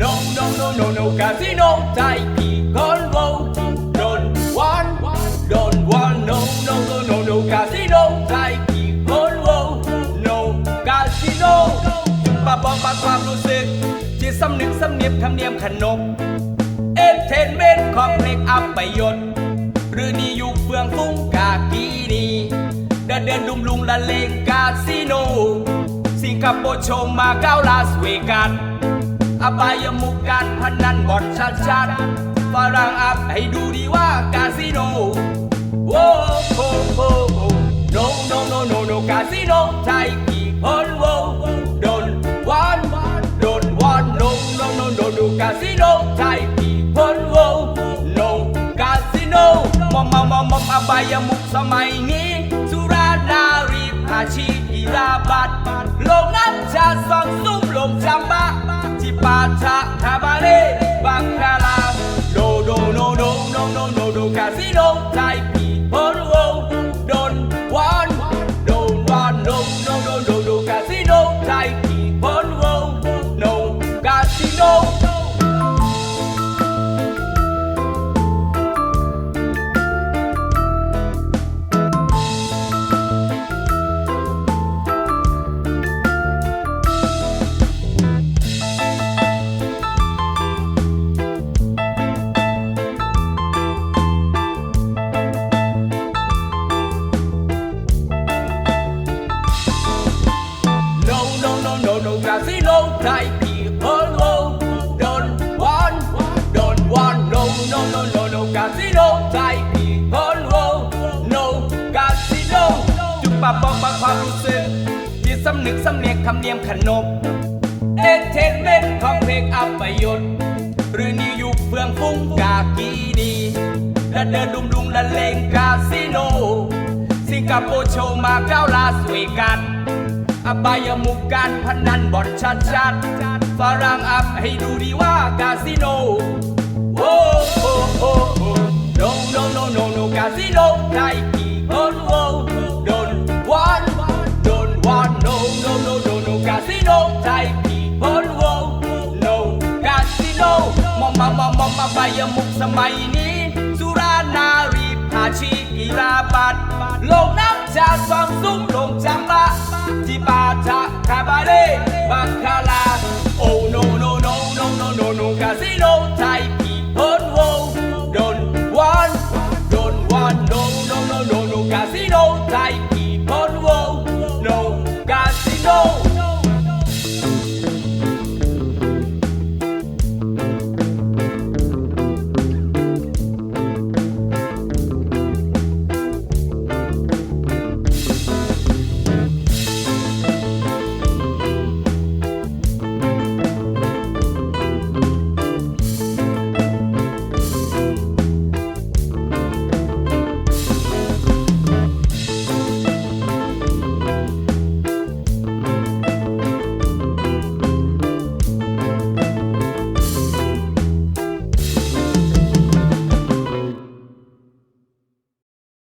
No no no no no casino ไทยพี่คนโว Don't want Don't want No no no no no casino ไทยพี่คนโว No casino ปะบองปะความรู้สึกจิตสำนึกสำเนียบธรรมเนียมขนบเอนเทนเมนต์ของเพลงอัปประยศหรือนี่อยุคเฟืองฟุ้งกากีนีเดินเดินดุมลุงละเลงคาสิโน สิงคโปร์ชว์มาเก้าลาสเวกัส อบายมุกการพนันบอดชัดชัดฝรั่งอัพให้ดูดีว่าคาสิโนโอ้โหโหโห no no no no no คาสิโนไทยกี่คนโว don't want don't want no no no no no คาสิโนไทยกี่คนโว้ no คาสิโนมอมมอมมอมอบายมุกสมัยนี้ สุรานารีอาชีพกีฬาบัตรลงน้ำชาสองซุ่มลงจำบะที่ปา ชะ no, no, no, casino type people. Oh, don't want, don't want. No, no, no, no, no, casino type people. Oh, no, casino. จุดปะปองปะความรู้สึกจิตสำนึกสำเนียกคำเนียมขนบเอนเทนเมนต์ของเพลงอัปยศหรือนิยุคเฟื่องฟุ้งกากีดีและเดินดุมดุงละเลงคาสิโนสิงคโปร์โชว์มาเก้าลาสเวกัส อบายมุกการพนันบอดชัดชัดฝรั่งอัพให้ดูดีว่าคาสิโนโอ้โอ้โอ้โอ้ no no no no no คาสิโนไทยกี่คนโอ้ don't want don't want no no no no no คาสิโนไทยกี่คนโอ้ no คาสิโนมอมมามอมมอมอบายมุกสมัยนี้สุรานารีพาชีกีฬาบัตรลงน้ำชาสองซุ้มลงจาชะคาบาเล่บังคาลา